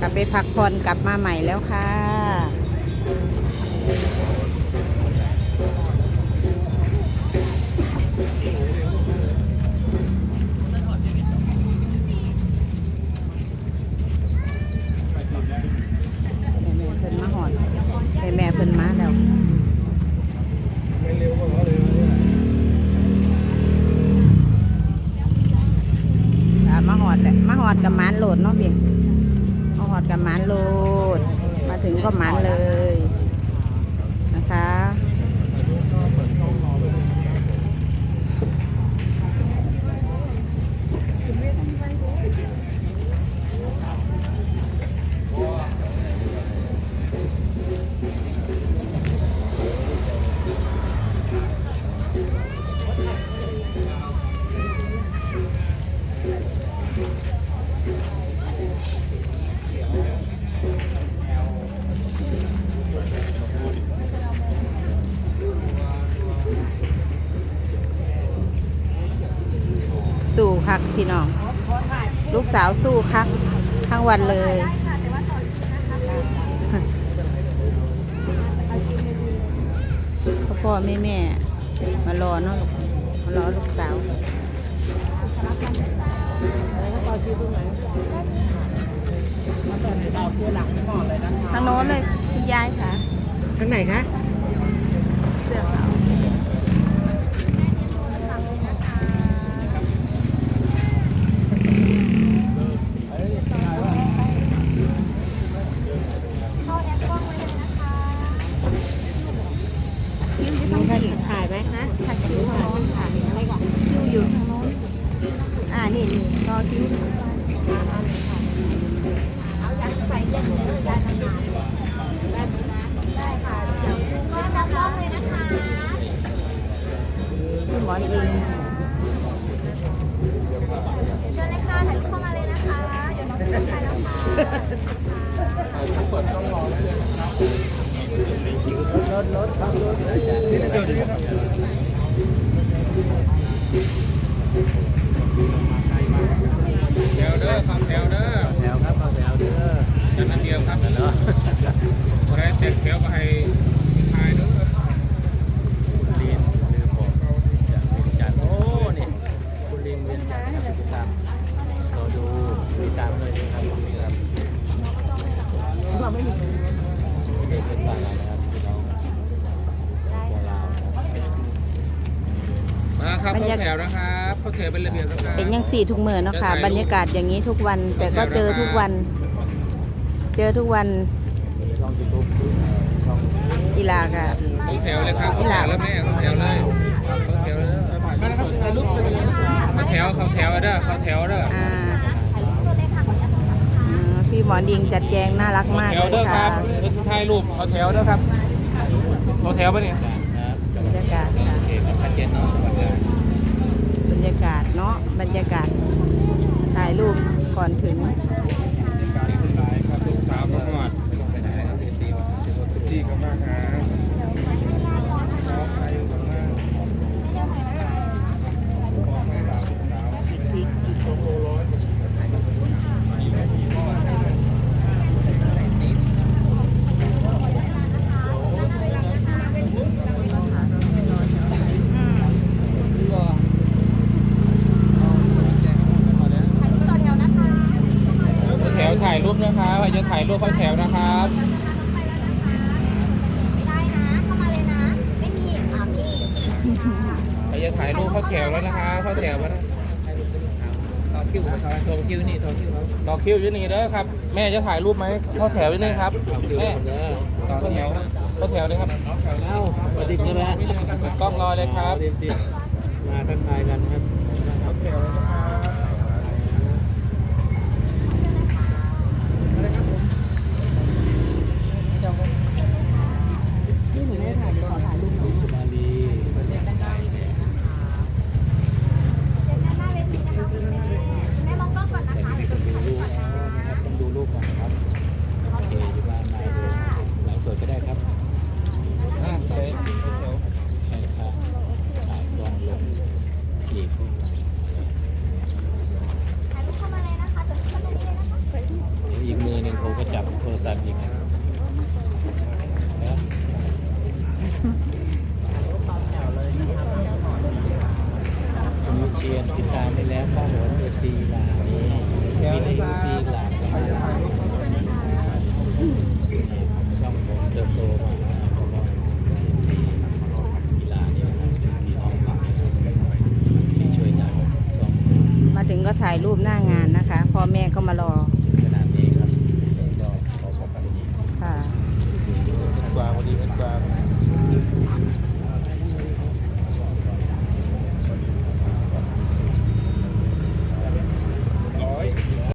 กลับไปพักผ่อนกลับมาใหม่แล้วค่ะ โหลดเนาะเพียงมาหอดกับหมานโหลด มาถึงก็หมานเลย คักพี่น้อง ลูกสาวสู้คักทั้งวันเลยพ่อพ่อแม่แม่ มารอเนาะลูกมารอลูกสาวทางโน้นเลยคุณยายค่ะทางไหนคะ เสื้อขาว มีใครอีกถ่ายไหมนะถ่ายคิวทางโน้นถ่ายอะไรก่อน คิวอยู่ทางโน้นอ่านี่นี่รอคิว เอาอยากใส่ยันเลยยาทำงานได้ค่ะเดี๋ยวก็รับน้องเลยนะคะ คุณหม อนอิงเชิญเลยค่ะถ่ายรูปเข้ามาเลยนะคะ เดี๋ยวน้องจะถ่ายแล้วค่ะรถรถครับรถวเด้อครับแถวเด้อ แถวครับเอาแถวเด้อ จัดระเบียบครับ เนาะ ใครเต็มแถวก็ให้ทายเด้อ เรียนเรือบอกจากจากโอ้นี่คุณลิงเวียนจากครับติดตามรอดูติดตามเลยนะครับตรงนี้ครับ เราไม่มีเด็กเป็นบ้านเรานะครับพี่น้องสปปลาวมาครับเข้าแถวนะครับเข้าแถวเป็นระเบียบนะครับเป็นยังสี่ทุกเมื่อเนาะค่ะบรรยากาศอย่างนี้ทุกวัน แต่ก็เจอทุกวัน เจอทุกวันมีช่องยูทูบช่องกีฬากะเข้าแถวเลยครับเข้าแถวแล้วแม่เข้าแถวเลยเข้าแถวเลยมาแล้วครับถ่ายรูปเข้าแถวเข้าแถวเด้อเข้าแถวเด้ออ่าอืมพี่ หมอดิงจัดแจงน่ารักมากแถเลวยเด้อคค่ะรับเดี๋ยวถ่ายรูปเข้าแถวเด้อครับเข้าแถวปะเนี่ยครับบรรยากาศค่ะโอเคครับชัดเจนเนาะบรรยากาศเนาะบรรยากาศถ่ายรูปก่อนถึง การขึ้นไลน์ครับลูกสาวก็มาไปไหนนะครับเอซีมาที่ก็มากครับน้องใครอยู่ข้างหน้าบอกให้หลานสาวอีกอีกอีกสองโลร้อยแถวถ่ายรูป นะครับใครจะถ่ายรูปเข้าแถวนะครับไม่ได้นะเข้ามาเลยนะไม่มีอ่ามีใครจะถ่ายรูปเข้าแถวแล้วนะคะเข้าแถวแล้วนะต่อคิวต่อคิวนี่ต่อคิวต่อคิวอยู่นี่เด้อครับ แม่จะถ่ายรูปไหมเข้าแถวอยู่นี่ครับแม่ต่อแถวเข้าแถวเลยครับเอ้าสวัสดีครับเปิดกล้องรอเลยครับสวัสดีมาทักทายกันนะครับ จับโทรศัพท์อีกนะคุณเชียนติดตามได้แล้วข้อมูลเอฟซีหลานนี้มีเอฟซีหลานช่องผมเติบโตมาเพราะว่าทีมที่กีฬานี่เป็นที่น้องฝากที่ช่วยงานมาถึงก็ถ่ายรูปหน้างานนะคะ พ่อแม่ก็มารอ